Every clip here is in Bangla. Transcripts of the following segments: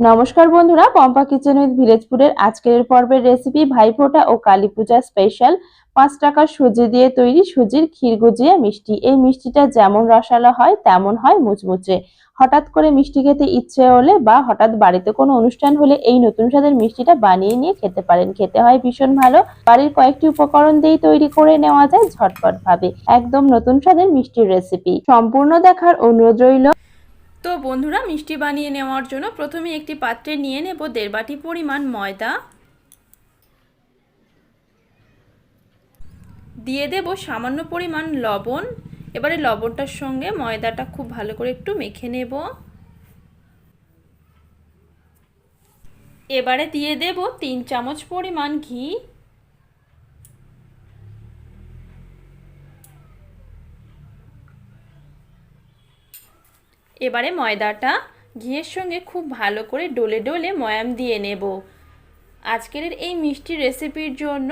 নমস্কার বন্ধুরা, পম্পা কিচেন উইথ ভিলেজপুরের আজকের পর্বের রেসিপি ভাইফোঁটা ও কালী পূজা স্পেশাল পাঁচ টাকার সুজি দিয়ে তৈরি সুজির ক্ষীর গুজিয়ে মিষ্টি। এই মিষ্টিটা যেমন রসালো হয়, তেমন হয় মুচমুচে। হঠাৎ করে মিষ্টি খেতে ইচ্ছে হলে বা হঠাৎ বাড়িতে কোনো অনুষ্ঠান হলে এই নতুন স্বাদের মিষ্টিটা বানিয়ে নিয়ে খেতে পারেন। খেতে হয় ভীষণ ভালো। বাড়ির কয়েকটি উপকরণ দিয়ে তৈরি করে নেওয়া যায় ঝটপট ভাবে। একদম নতুন স্বাদের মিষ্টির রেসিপি সম্পূর্ণ দেখার অনুরোধ রইল। তো বন্ধুরা, মিষ্টি বানিয়ে নেওয়ার জন্য প্রথমে একটি পাত্রে নিয়ে নেব দেড় বাটি পরিমাণ ময়দা। দিয়ে দেব সামান্য পরিমাণ লবণ। এবারে লবণটার সঙ্গে ময়দাটা খুব ভালো করে একটু মেখে নেব। এবারে দিয়ে দেব তিন চামচ পরিমাণ ঘি। এবারে ময়দাটা ঘিয়ের সঙ্গে খুব ভালো করে ডলে ডলে ময়াম দিয়ে নেব। আজকের এই মিষ্টি রেসিপির জন্য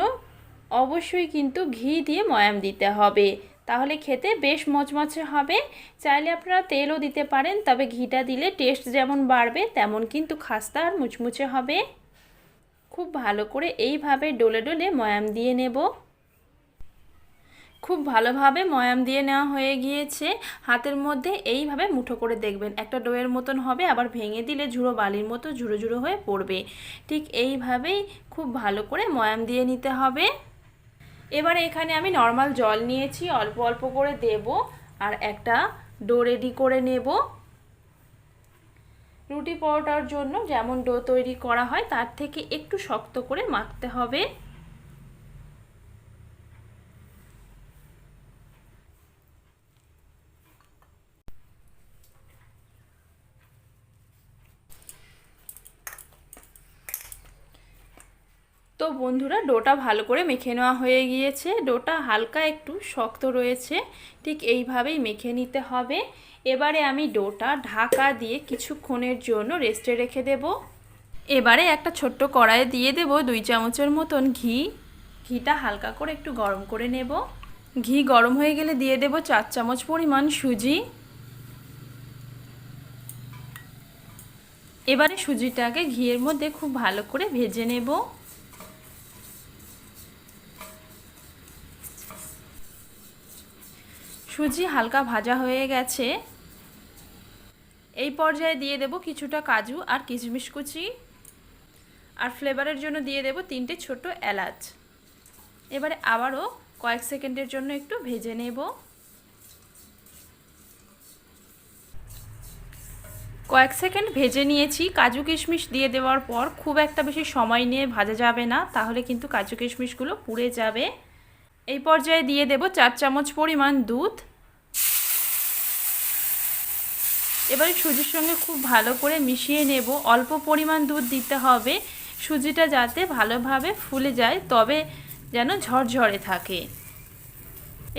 অবশ্যই কিন্তু ঘি দিয়ে ময়াম দিতে হবে। তাহলে খেতে বেশ মচমচে হবে। চাইলে আপনারা তেলও দিতে পারেন, তবে ঘিটা দিলে টেস্ট যেমন বাড়বে, তেমন কিন্তু খাস্তা আর মুচমুচে হবে। খুব ভালো করে এইভাবে ডলে ডলে ময়াম দিয়ে নেব। খুব ভালোভাবে ময়াম দিয়ে নেওয়া হয়ে গিয়েছে। হাতের মধ্যে এইভাবে মুঠো করে দেখবেন। একটা ডোয়ের মতন হবে, আবার ভেঙে দিলে ঝুড়ো বালির মতো ঝুড়ো ঝুড়ো হয়ে পড়বে। ঠিক এইভাবেই খুব ভালো করে ময়াম দিয়ে নিতে হবে। এবারে এখানে আমি নর্মাল জল নিয়েছি, অল্প অল্প করে দেব আর একটা ডো রেডি করে নেব। রুটি পরোটার জন্য যেমন ডো তৈরি করা হয়, তার থেকে একটু শক্ত করে মাখতে হবে। বন্ধুরা, ডোটা ভালো করে মেখে নেওয়া হয়ে গিয়েছে। ডোটা হালকা একটু শক্ত রয়েছে, ঠিক এইভাবেই মেখে নিতে হবে। এবারে আমি ডোটা ঢাকা দিয়ে কিছুক্ষণের জন্য রেস্টে রেখে দেব। এবারে একটা ছোট্ট কড়াইয়ে দিয়ে দেব দুই চামচের মতন ঘি। ঘিটা হালকা করে একটু গরম করে নেব। ঘি গরম হয়ে গেলে দিয়ে দেব চার চামচ পরিমাণ সুজি। এবারে সুজিটাকে ঘিয়ের মধ্যে খুব ভালো করে ভেজে নেব। সুজি হালকা ভাজা হয়ে গেছে। এই পর্যায়ে দিয়ে দেব কিছুটা কাজু আর কিশমিশ কুচি। আর ফ্লেভারের জন্য দিয়ে দেব তিনটে ছোট এলাচ। এবারে আবারও কয়েক সেকেন্ডের জন্য একটু ভেজে নেব। কয়েক সেকেন্ড ভেজে নিয়েছি। কাজু কিশমিশ দিয়ে দেওয়ার পর খুব একটা বেশি সময় নিয়ে ভাজা যাবে না, তাহলে কিন্তু কাজু কিশমিশগুলো পুড়ে যাবে। এই পর্যায়ে দিয়ে দেব চার চামচ পরিমাণ দুধ। এবারে সুজির সঙ্গে খুব ভালো করে মিশিয়ে নেব। অল্প পরিমাণ দুধ দিতে হবে। সুজিটা যাতে ভালোভাবে ফুলে যায়, তবে যেন ঝরঝরে থাকে।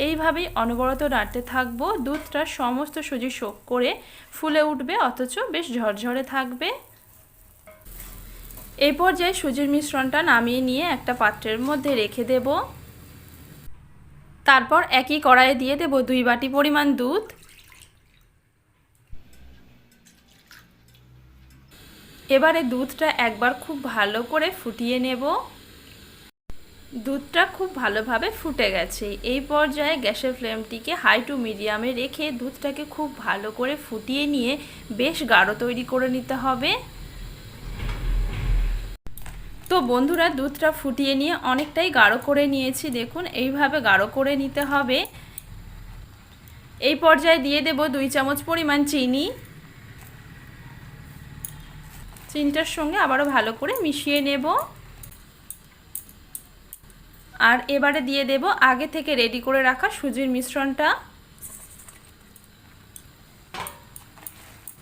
এইভাবেই অনবরত নাড়তে থাকব। দুধটা সমস্ত সুজি শোক করে ফুলে উঠবে, অথচ বেশ ঝরঝরে থাকবে। এই পর্যায়ে সুজির মিশ্রণটা নামিয়ে নিয়ে একটা পাত্রের মধ্যে রেখে দেব। তারপর একই কড়াইয়ে দিয়ে দেব দুই বাটি পরিমাণ দুধ। এবারে দুধটা একবার খুব ভালো করে ফুটিয়ে নেব। দুধটা খুব ভালোভাবে ফুটে গেছে। এই পর্যায়ে গ্যাসের ফ্লেমটিকে হাই টু মিডিয়ামে রেখে দুধটাকে খুব ভালো করে ফুটিয়ে নিয়ে বেশ গাঢ় তৈরি করে নিতে হবে। তো বন্ধুরা, দুধটা ফুটিয়ে নিয়ে অনেকটাই গাঢ় করে নিয়েছি। দেখুন, এইভাবে গাঢ় করে নিতে হবে। এই পর্যায়ে দিয়ে দেব দুই চামচ পরিমাণ চিনি। চিনিটার সঙ্গে আবারও ভালো করে মিশিয়ে নেব। আর এবারে দিয়ে দেব আগে থেকে রেডি করে রাখা সুজির মিশ্রণটা।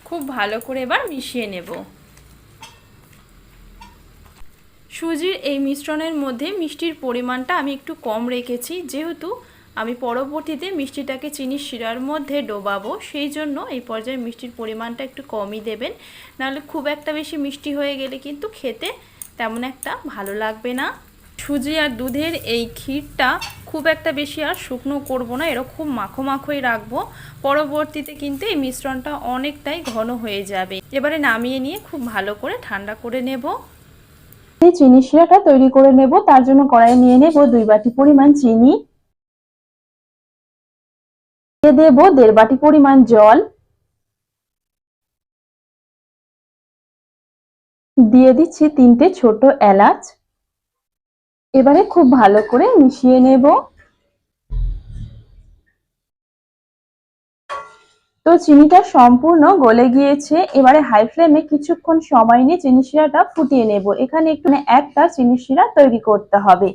খুব ভালো করে এবার মিশিয়ে নেব। সুজির এই মিশ্রণের মধ্যে মিষ্টির পরিমাণটা আমি একটু কম রেখেছি। যেহেতু আমি পরবর্তীতে মিষ্টিটাকে চিনির শিরার মধ্যে ডোবাবো, সেই জন্য এই পর্যায়ে মিষ্টির পরিমাণটা একটু কমই দেবেন। নাহলে খুব একটা বেশি মিষ্টি হয়ে গেলে কিন্তু খেতে তেমন একটা ভালো লাগবে না। সুজি আর দুধের এই ক্ষীরটা খুব একটা বেশি আর শুকনো করব না, এরকম মাখো মাখোই রাখব। পরবর্তীতে কিন্তু এই মিশ্রণটা অনেকটাই ঘন হয়ে যাবে। এবারে নামিয়ে নিয়ে খুব ভালো করে ঠান্ডা করে নেব। এই চিনি শিরাটা তৈরি করে নেব। তার জন্য কড়াই নিয়ে নেব দুই বাটি পরিমাণ চিনি। দেব দেড় বাটি পরিমাণ জল। দিয়ে দিচ্ছি তিনটে ছোট এলাচ। এবারে খুব ভালো করে মিশিয়ে নেব। তো চিনিটা সম্পূর্ণ গলে গিয়েছে। এবারে হাই ফ্লেমে কিছুক্ষণ সময় নিয়ে চিনি শিরাটা ফুটিয়ে নেব। এখানে একটু মানে একটা চিনি শিরা তৈরি করতে হবে।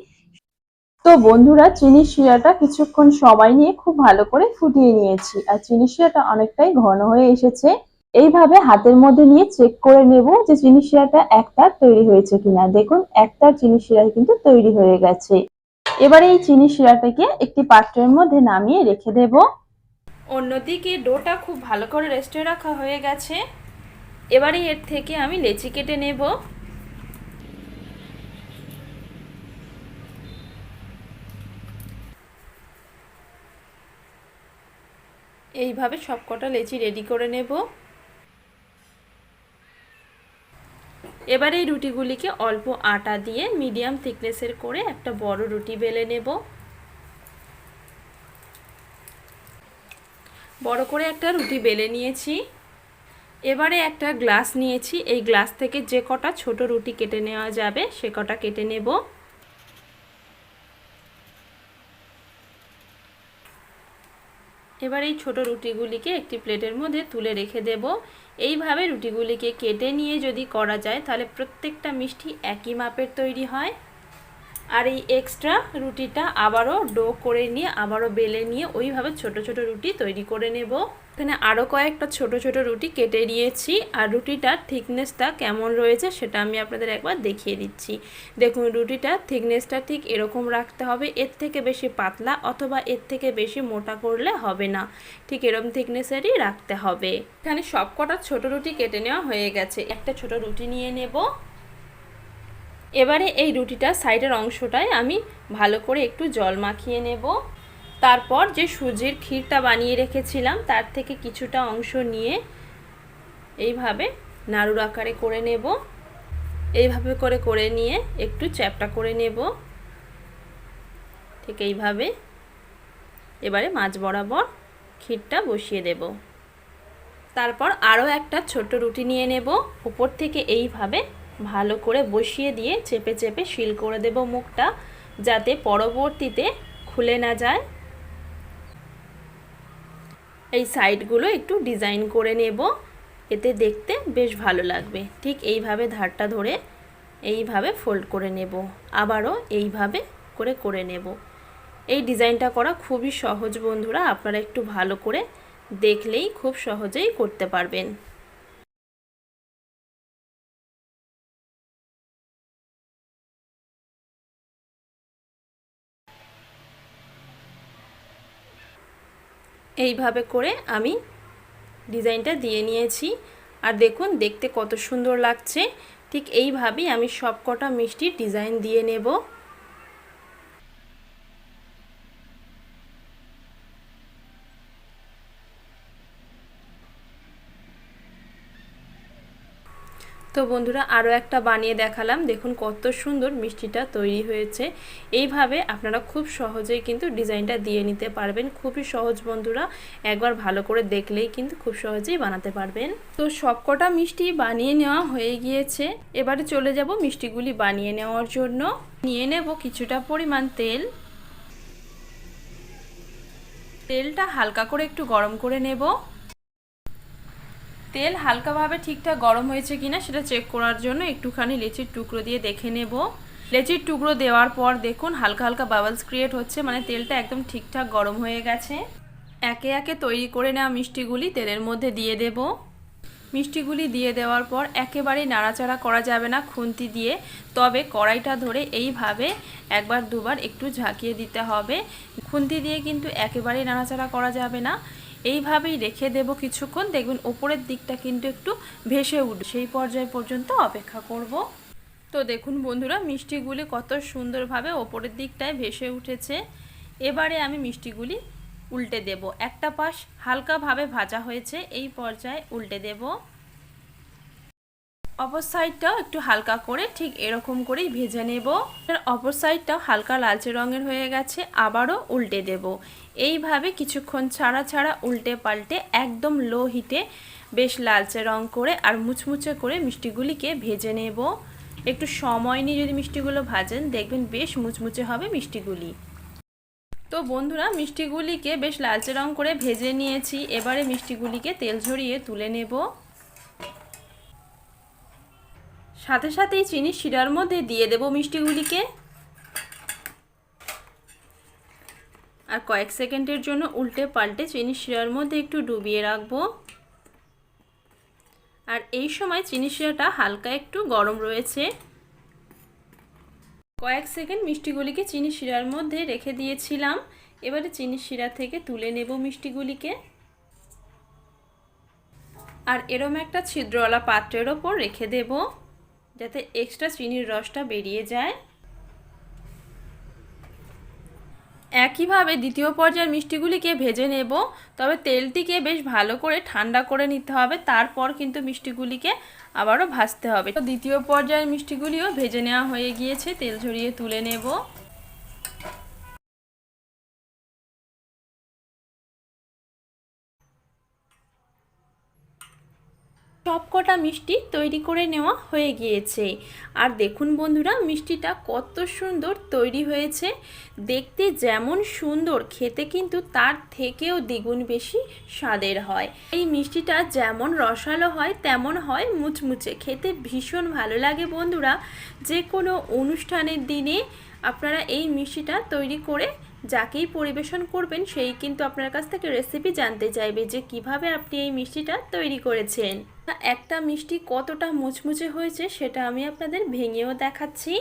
তো বন্ধুরা, চিনি শিরাটা কিছুক্ষণ সময় নিয়ে খুব ভালো করে ফুটিয়ে নিয়েছি। আর চিনি শিরাটা অনেকটাই ঘন হয়ে এসেছে। এইভাবে হাতের মধ্যে নিয়ে চেক করে নেব যে চিনি শিরাটা একটার তৈরি হয়েছে কিনা। দেখুন একটার চিনি শিরা কিন্তু তৈরি হয়ে গেছে। এবারে এই চিনি শিরাটাকে একটি পাত্রের মধ্যে নামিয়ে রেখে দেব। অন্যদিকে ডোটা খুব ভালো করে রেস্টে রাখা হয়ে গেছে। এবারে এর থেকে আমি লেচি কেটে নেব। এইভাবে সবকটা লেচি রেডি করে নেব। এবারে এই রুটিগুলিকে অল্প আটা দিয়ে মিডিয়াম থিকনেসের করে একটা বড় রুটি বেলে নেব। বড় করে একটা রুটি বেলে নিয়েছি। এবারে একটা গ্লাস নিয়েছি। এই গ্লাস থেকে যে কটা ছোট রুটি কেটে নেওয়া যাবে, সে কটা কেটে নেব। এবার এই ছোট রুটিগুলিকে একটি প্লেটের মধ্যে তুলে রেখে দেব। এইভাবে রুটিগুলিকে কেটে নিয়ে যদি করা যায়, তাহলে প্রত্যেকটা মিষ্টি একই মাপের তৈরি হয়। আর এই এক্সট্রা রুটিটা আবারও ডো করে নিয়ে, আবারও বেলে নিয়ে ওইভাবে ছোট ছোট রুটি তৈরি করে নেব। এখানে আরও কয়েকটা ছোট ছোট রুটি কেটে নিয়েছি আর রুটিটার থিকনেসটা কেমন রয়েছে সেটা আমি আপনাদের একবার দেখিয়ে দিচ্ছি। দেখুন রুটিটার থিকনেসটা ঠিক এরকম রাখতে হবে, এর থেকে বেশি পাতলা অথবা এর থেকে বেশি মোটা করলে হবে না। ঠিক এরকম থিকনেসেরই রাখতে হবে। এখানে সব কটা ছোটো রুটি কেটে নেওয়া হয়ে গেছে। একটা ছোট রুটি নিয়ে নেব। এবারে এই রুটিটার সাইডের অংশটায় আমি ভালো করে একটু জল মাখিয়ে নেব। তারপর যে সুজির ক্ষীরটা বানিয়ে রেখেছিলাম, তার থেকে কিছুটা অংশ নিয়ে এইভাবে নাড়ুর আকারে করে নেব। এইভাবে করে করে নিয়ে একটু চ্যাপটা করে নেব। ঠিক এইভাবে এবারে মাছ বরাবর ক্ষীরটা বসিয়ে দেব। তারপর আরও একটা ছোট রুটি নিয়ে নেব। উপর থেকে এইভাবে ভালো করে বসিয়ে দিয়ে চেপে চেপে শিল করে দেব মুখটা, যাতে পরবর্তীতে খুলে না যায়। এই সাইডগুলো একটু ডিজাইন করে নেব, এতে দেখতে বেশ ভালো লাগবে। ঠিক এইভাবে ধারটা ধরে এইভাবে ফোল্ড করে নেব, আবারও এইভাবে করে করে নেব। এই ডিজাইনটা করা খুবই সহজ বন্ধুরা, আপনারা একটু ভালো করে দেখলেই খুব সহজেই করতে পারবেন। এইভাবে করে আমি ডিজাইনটা দিয়ে নিয়েছি। আর দেখুন, দেখতে কত সুন্দর লাগছে। ঠিক এইভাবেই আমি সবকটা মিষ্টির ডিজাইন দিয়ে নেব। তো বন্ধুরা আরও একটা বানিয়ে দেখালাম। দেখুন কত সুন্দর মিষ্টিটা তৈরি হয়েছে। এইভাবে আপনারা খুব সহজেই কিন্তু ডিজাইনটা দিয়ে নিতে পারবেন। খুবই সহজ বন্ধুরা, একবার ভালো করে দেখলেই কিন্তু খুব সহজেই বানাতে পারবেন। তো সবকটা মিষ্টি বানিয়ে নেওয়া হয়ে গিয়েছে। এবারে চলে যাব মিষ্টিগুলি বানিয়ে নেওয়ার জন্য। নিয়ে নেব কিছুটা পরিমাণ তেল। তেলটা হালকা করে একটু গরম করে নেব। তেল হালকাভাবে ঠিকঠাক গরম হয়েছে কিনা সেটা চেক করার জন্য একটুখানি লেচির টুকরো দিয়ে দেখে নেব। লেচির টুকরো দেওয়ার পর দেখুন হালকা হালকা বাবলস ক্রিয়েট হচ্ছে মানে তেলটা একদম ঠিকঠাক গরম হয়ে গেছে। একে একে তৈরি করে নেওয়া মিষ্টিগুলি তেলের মধ্যে দিয়ে দেব। মিষ্টিগুলি দিয়ে দেওয়ার পর একেবারেই নাড়াচাড়া করা যাবে না খুন্তি দিয়ে, তবে কড়াইটা ধরে এইভাবে একবার দুবার একটু ঝাঁকিয়ে দিতে হবে। খুন্তি দিয়ে কিন্তু একেবারেই নাড়াচাড়া করা যাবে না। এইভাবেই রেখে দেব কিছুক্ষণ। দেখবেন ওপরের দিকটা কিন্তু একটু ভেসে উঠবে। সেই পর্যায় পর্যন্ত অপেক্ষা করব। তো দেখুন বন্ধুরা, মিষ্টিগুলি কত সুন্দরভাবে ওপরের দিকটায় ভেসে উঠেছে। এবারে আমি মিষ্টিগুলি উল্টে দেব। একটা পাশ হালকাভাবে ভাজা হয়েছে, এই পর্যায়ে উল্টে দেব। অপর সাইডটাও একটু হালকা করে ঠিক এরকম করেই ভেজে নেব। অপর সাইডটাও হালকা লালচে রঙের হয়ে গেছে, আবারও উল্টে দেব। এইভাবে কিছুক্ষণ ছাড়া ছাড়া উল্টে পাল্টে একদম লো হিটে বেশ লালচে রং করে আর মুচমুচে করে মিষ্টিগুলিকে ভেজে নেব। একটু সময় নিয়ে যদি মিষ্টিগুলো ভাজেন, দেখবেন বেশ মুচমুচে হবে মিষ্টিগুলি। তো বন্ধুরা, মিষ্টিগুলিকে বেশ লালচে রং করে ভেজে নিয়েছি। এবারে মিষ্টিগুলিকে তেল ঝরিয়ে তুলে নেব। সাথে সাথেই চিনি শিরার মধ্যে দিয়ে দেব মিষ্টিগুলিকে। আর কয়েক সেকেন্ডের জন্য উল্টে পাল্টে চিনি শিরার মধ্যে একটু ডুবিয়ে রাখব। আর এই সময় চিনি শিরাটা হালকা একটু গরম রয়েছে। কয়েক সেকেন্ড মিষ্টিগুলিকে চিনি শিরার মধ্যে রেখে দিয়েছিলাম। এবারে চিনি শিরা থেকে তুলে নেব মিষ্টিগুলিকে। আর এরম একটা ছিদ্রওয়ালা পাত্রের ওপর রেখে দেব। যাতে এক্সট্রা চিনির রসটা বেরিয়ে যায়। একইভাবে দ্বিতীয় পর্যায়ের মিষ্টিগুলিকে ভেজে নেব, তবে তেলটিকে বেশ ভালো করে ঠান্ডা করে নিতে হবে, তারপর কিন্তু মিষ্টিগুলিকে আবারও ভাজতে হবে। দ্বিতীয় পর্যায়ের মিষ্টিগুলিও ভেজে নেওয়া হয়ে গিয়েছে, তেল ঝরিয়ে তুলে নেব। সবকটা মিষ্টি তৈরি করে নেওয়া হয়ে গিয়েছে। আর দেখুন বন্ধুরা, মিষ্টিটা কত সুন্দর তৈরি হয়েছে। দেখতে যেমন সুন্দর, খেতে কিন্তু তার থেকেও দ্বিগুণ বেশি স্বাদের হয়। এই মিষ্টিটা যেমন রসালো হয়, তেমন হয় মুচমুচে। খেতে ভীষণ ভালো লাগে বন্ধুরা। যে কোনো অনুষ্ঠানের দিনে আপনারা এই মিষ্টিটা তৈরি করে যাকেই পরিবেশন করবেন, সেই কিন্তু আপনার কাছ থেকে রেসিপি জানতে চাইবে যে কীভাবে আপনি এই মিষ্টিটা তৈরি করেছেন। একটা মিষ্টি কতটা মুচমুচে হয়েছে সেটা আমি আপনাদের ভেঙেও দেখাচ্ছি।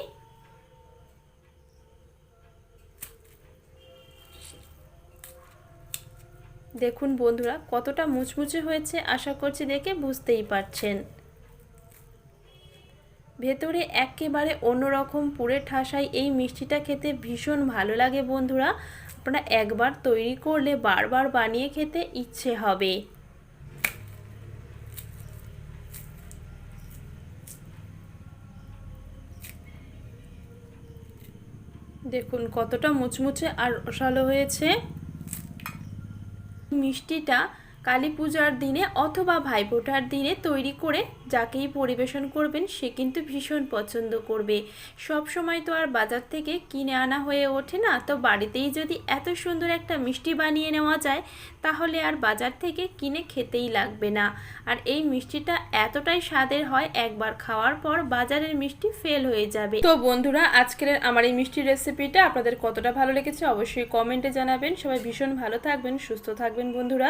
দেখুন বন্ধুরা, কতটা মুচমুচে হয়েছে, আশা করছি দেখে বুঝতেই পারছেন। ভেতরে একেবারে অন্যরকম পুরে ঠাসাই এই মিষ্টিটা খেতে ভীষণ ভালো লাগে বন্ধুরা। আপনারা একবার তৈরি করলে বারবার বানিয়ে খেতে ইচ্ছে হবে। দেখুন কতটা মুচমুচে আর রসালো হয়েছে। মিষ্টিটা কালী পূজার দিনে অথবা ভাইফোঁটার দিনে তৈরি করে যাকেই পরিবেশন করবেন, সে কিন্তু ভীষণ পছন্দ করবে। সব সময় তো আর বাজার থেকে কিনে আনা হয়ে ওঠে না, তো বাড়িতেই যদি এত সুন্দর একটা মিষ্টি বানিয়ে নেওয়া যায়, তাহলে আর বাজার থেকে কিনে খেতেই লাগবে না। আর এই মিষ্টিটা এতটাই স্বাদের হয়, একবার খাওয়ার পর বাজারের মিষ্টি ফেল হয়ে যাবে। তো বন্ধুরা, আজকের আমার এই মিষ্টির রেসিপিটা আপনাদের কতটা ভালো লেগেছে অবশ্যই কমেন্টে জানাবেন। সবাই ভীষণ ভালো থাকবেন, সুস্থ থাকবেন বন্ধুরা।